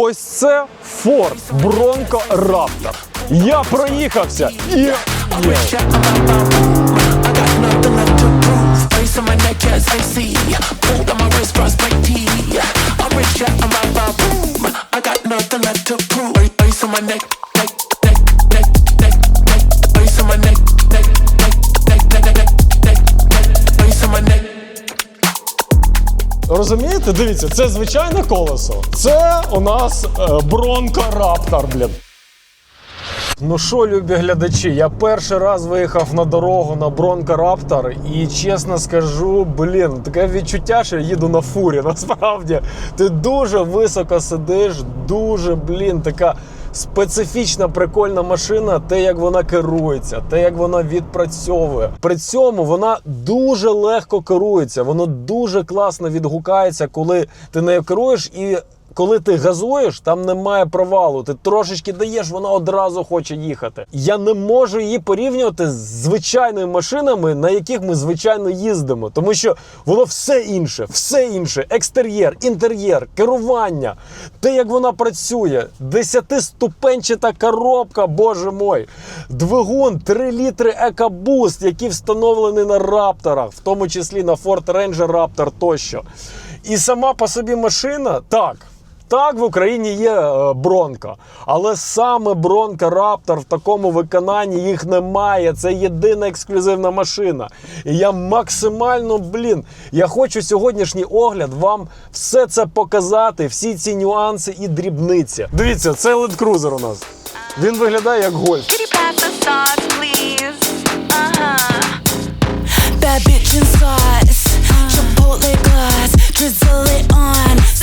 Ось це Ford Bronco Raptor. Я проїхався і. Mouth, I got nothing left to prove. Face on my neck, yes, Розумієте? Дивіться, це звичайне колесо. Це у нас е, Bronco Raptor, блін. Ну що, любі глядачі, я перший раз виїхав на дорогу на Bronco Raptor і чесно скажу, блін, таке відчуття, що я їду на фурі. Насправді, ти дуже високо сидиш, дуже, блін, така специфічна прикольна машина, те, як вона керується, те, як вона відпрацьовує. При цьому вона дуже легко керується, воно дуже класно відгукається, коли ти нею керуєш і. Коли ти газуєш, там немає провалу. Ти трошечки даєш, вона одразу хоче їхати. Я не можу її порівнювати з звичайними машинами, на яких ми звичайно їздимо, тому що воно все інше, все інше: екстер'єр, інтер'єр, керування, те, як вона працює, десятиступенчата коробка, боже мой, двигун, 3 літри EcoBoost, які встановлені на рапторах, в тому числі на Ford Ranger Raptor тощо. І сама по собі машина так. Так, в Україні є е, бронка, але саме бронка Раптор в такому виконанні їх немає. Це єдина ексклюзивна машина. І я максимально, блін, я хочу сьогоднішній огляд вам все це показати, всі ці нюанси і дрібниці. Дивіться, це Land Cruiser у нас. Він виглядає як гольф. Bad bitch in sauce. Chipotle glass. Drizzle it on.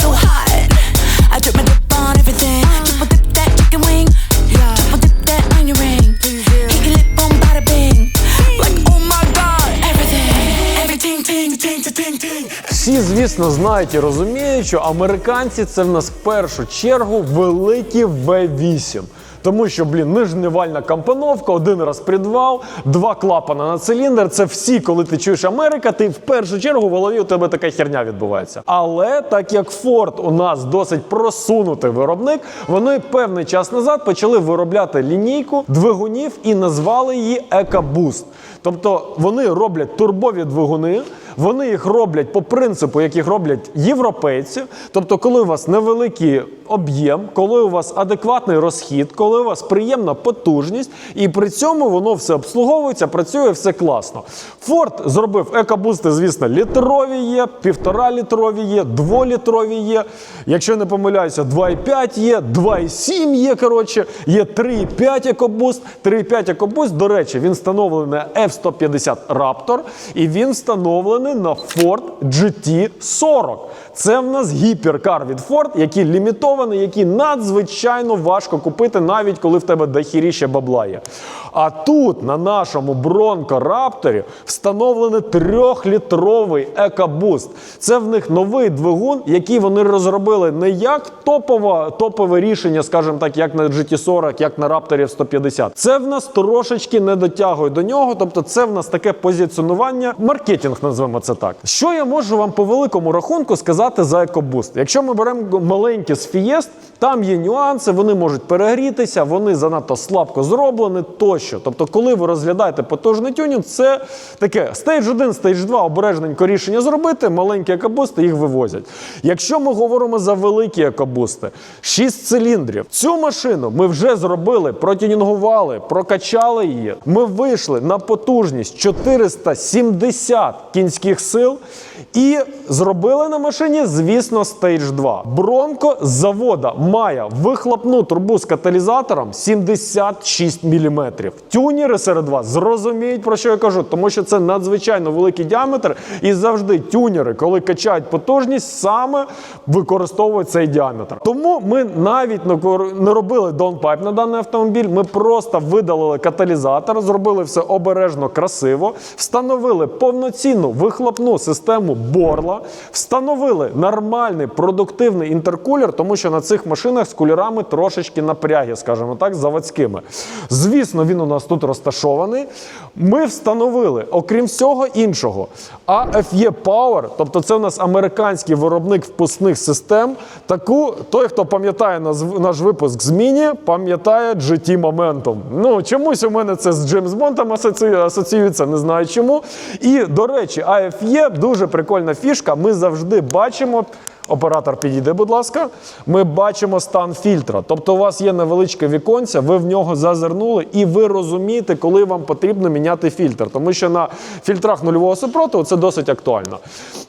Всі, звісно, знають і розуміють, що американці це в нас в першу чергу великі V8. Тому що, блін, нижневальна компоновка, один раз підвал, два клапана на циліндр. Це всі, коли ти чуєш Америка, ти в першу чергу в голові у тебе така херня відбувається. Але так як Ford у нас досить просунутий виробник, вони певний час назад почали виробляти лінійку двигунів і назвали її EcoBoost. Тобто вони роблять турбові двигуни. Вони їх роблять по принципу, як їх роблять європейці. Тобто, коли у вас невеликий об'єм, коли у вас адекватний розхід, коли у вас приємна потужність, і при цьому воно все обслуговується, працює все класно. Ford зробив екобусти, звісно, літрові є, півтора літрові є, дволітрові є. Якщо не помиляюся, 2,5 є, 2,7 є. Коротше, є 3,5 екобуст. 3,5 екобуст, до речі, він встановлений на F-150 Raptor і він встановлений на Ford GT40. Це в нас гіперкар від Ford, який лімітований, який надзвичайно важко купити, навіть коли в тебе дохіріще бабла є. А тут на нашому Bronco Raptor встановлений трьохлітровий EcoBoost. Це в них новий двигун, який вони розробили не як топове, топове рішення, скажімо так, як на GT40, як на Raptor 150. Це в нас трошечки не дотягує до нього. Тобто, це в нас таке позиціонування, маркетинг, назвемо це так. Що я можу вам по великому рахунку сказати за EcoBoost? Якщо ми беремо маленькі з Fiest, там є нюанси, вони можуть перегрітися, вони занадто слабко зроблені тощо. Тобто, коли ви розглядаєте потужний тюнінг, це таке стейдж 1, стейдж 2 обережненько рішення зробити, маленькі екобусти їх вивозять. Якщо ми говоримо за великі екобусти, 6 циліндрів, цю машину ми вже зробили, протюнінгували, прокачали її. Ми вийшли на потужність 470 кінських сил і зробили на машині, звісно, стейдж 2. Бронко з завода має вихлопну трубу з каталізатором 76 мм. Тюнери серед вас зрозуміють, про що я кажу, тому що це надзвичайно великий діаметр, і завжди тюнери, коли качають потужність, саме використовують цей діаметр. Тому ми навіть не робили даунпайп на даний автомобіль. Ми просто видалили каталізатор, зробили все обережно, красиво, встановили повноцінну вихлопну систему систему Борла, встановили нормальний продуктивний інтеркулер, тому що на цих машинах з кулерами трошечки напряги, скажімо так, заводськими. Звісно, він у нас тут розташований. Ми встановили, окрім всього іншого, AFE Power, тобто це у нас американський виробник впускних систем. Таку той, хто пам'ятає наш, випуск з Міні, пам'ятає GT Momentum. Ну чомусь у мене це з Джеймс Бондом асоціюється, не знаю чому. І до речі, AFE дуже прикольна фішка. Ми завжди бачимо. Оператор підійде, будь ласка. Ми бачимо стан фільтра. Тобто, у вас є невеличке віконце, ви в нього зазирнули, і ви розумієте, коли вам потрібно міняти фільтр. Тому що на фільтрах нульового супротиву це досить актуально.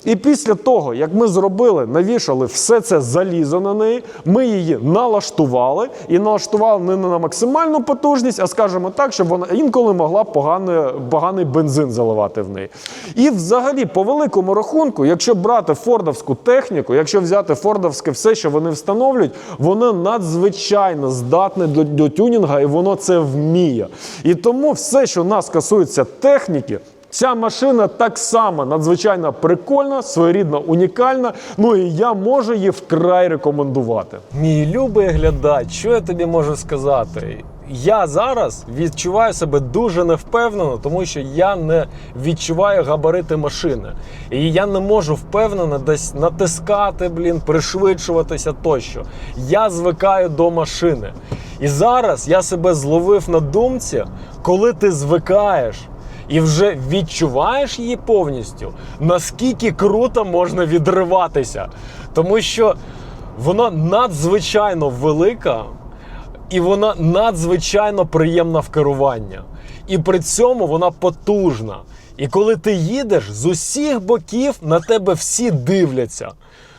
І після того, як ми зробили, навішали все це залізо на неї, ми її налаштували і налаштували не на максимальну потужність, а скажімо так, щоб вона інколи могла погано, поганий бензин заливати в неї. І взагалі, по великому рахунку, якщо брати фордовську техніку, якщо взяти фордовське все, що вони встановлюють, воно надзвичайно здатне до, до тюнінга, і воно це вміє. І тому все, що нас касується техніки. Ця машина так само надзвичайно прикольна, своєрідна, унікальна. Ну і я можу її вкрай рекомендувати. Мій любий глядач, що я тобі можу сказати? Я зараз відчуваю себе дуже невпевнено, тому що я не відчуваю габарити машини. І я не можу впевнено десь натискати, блін, пришвидшуватися тощо. Я звикаю до машини. І зараз я себе зловив на думці, коли ти звикаєш і вже відчуваєш її повністю, наскільки круто можна відриватися. Тому що вона надзвичайно велика і вона надзвичайно приємна в керуванні. І при цьому вона потужна. І коли ти їдеш, з усіх боків на тебе всі дивляться.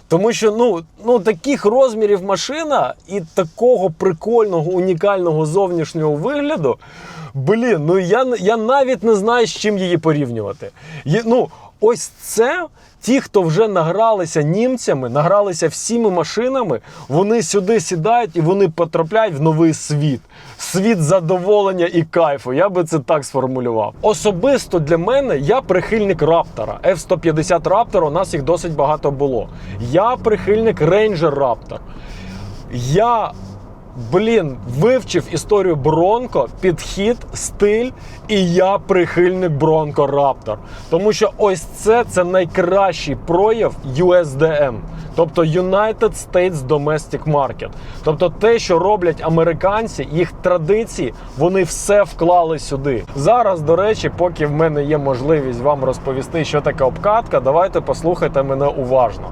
Тому що ну, ну таких розмірів машина і такого прикольного, унікального зовнішнього вигляду. Блін, ну я, я навіть не знаю, з чим її порівнювати. Є, ну, ось це ті, хто вже награлися німцями, награлися всіми машинами, вони сюди сідають і вони потрапляють в новий світ. Світ задоволення і кайфу. Я би це так сформулював. Особисто для мене я прихильник Раптора. F-150 Raptor, у нас їх досить багато було. Я прихильник Ranger Raptor. Я Блін, вивчив історію Бронко, підхід, стиль, і я прихильник Бронко Раптор. Тому що ось це це найкращий прояв USDM, тобто United States Domestic Market. Тобто те, що роблять американці, їх традиції, вони все вклали сюди. Зараз, до речі, поки в мене є можливість вам розповісти, що таке обкатка, давайте послухайте мене уважно.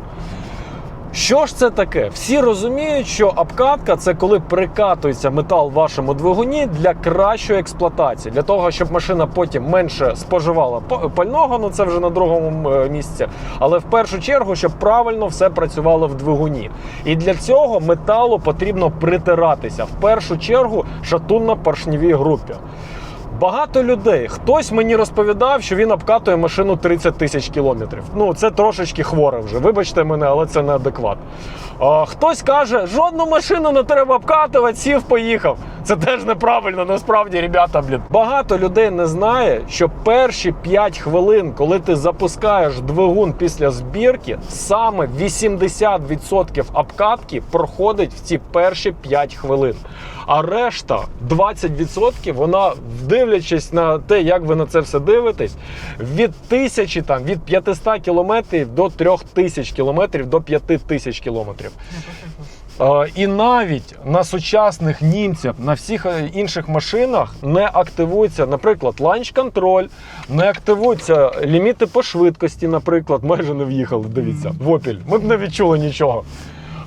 Що ж це таке? Всі розуміють, що обкатка це коли прикатується метал в вашому двигуні для кращої експлуатації, для того, щоб машина потім менше споживала па- пального, ну це вже на другому е, місці. Але в першу чергу, щоб правильно все працювало в двигуні. І для цього металу потрібно притиратися в першу чергу шатунно-поршневій групі. Багато людей. Хтось мені розповідав, що він обкатує машину 30 тисяч кілометрів. Ну, це трошечки хворе вже. Вибачте мене, але це неадекват. А, хтось каже, жодну машину не треба обкатувати, сів, поїхав. Це теж неправильно, насправді, ребята, блін. Багато людей не знає, що перші 5 хвилин, коли ти запускаєш двигун після збірки, саме 80% обкатки проходить в ці перші 5 хвилин. А решта 20% вона, дивлячись на те, як ви на це все дивитесь, від тисячі там від 500 кілометрів до 3000 кілометрів до 5000 кілометрів. Е, І навіть на сучасних німців, на всіх е, інших машинах не активується, наприклад, ланч-контроль, не активуються ліміти по швидкості, наприклад, майже не в'їхали. Дивіться, в опіль. Ми б не відчули нічого.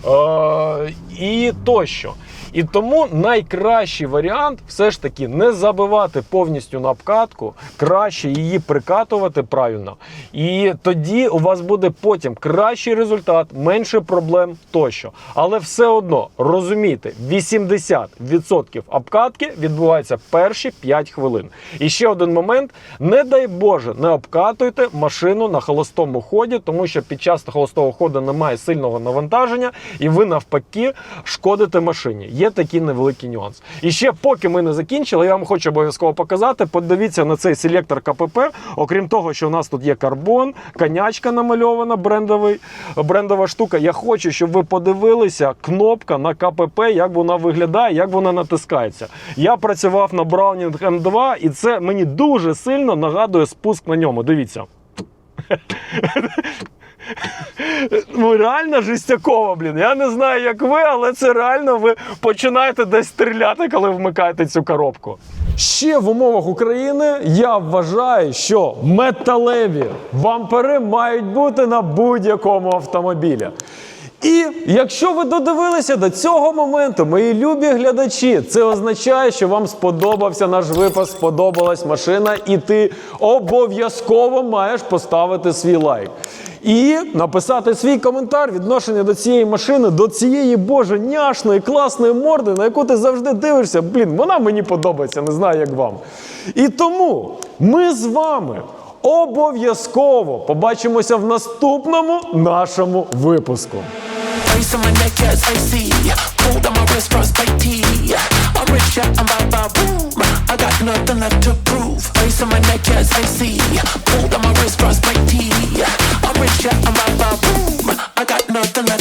Е, і тощо. І тому найкращий варіант все ж таки не забивати повністю на обкатку, краще її прикатувати правильно. І тоді у вас буде потім кращий результат, менше проблем тощо. Але все одно розумійте, 80% обкатки відбувається перші 5 хвилин. І ще один момент: не дай Боже, не обкатуйте машину на холостому ході, тому що під час холостого ходу немає сильного навантаження, і ви навпаки шкодити машині. Є такий невеликий нюанс. І ще поки ми не закінчили, я вам хочу обов'язково показати. Подивіться на цей селектор КПП. Окрім того, що у нас тут є карбон, конячка намальована, брендовий, брендова штука. Я хочу, щоб ви подивилися кнопка на КПП, як вона виглядає, як вона натискається. Я працював на Browning M2, і це мені дуже сильно нагадує спуск на ньому. Дивіться. Ну, реально жестяково, блін. Я не знаю, як ви, але це реально ви починаєте десь стріляти, коли вмикаєте цю коробку. Ще в умовах України я вважаю, що металеві вампери мають бути на будь-якому автомобілі. І якщо ви додивилися до цього моменту, мої любі глядачі, це означає, що вам сподобався наш випуск, сподобалась машина, і ти обов'язково маєш поставити свій лайк. І написати свій коментар відношення до цієї машини, до цієї боже няшної, класної морди, на яку ти завжди дивишся. Блін, вона мені подобається, не знаю, як вам. І тому ми з вами Обов'язково побачимося в наступному нашому випуску. nothing like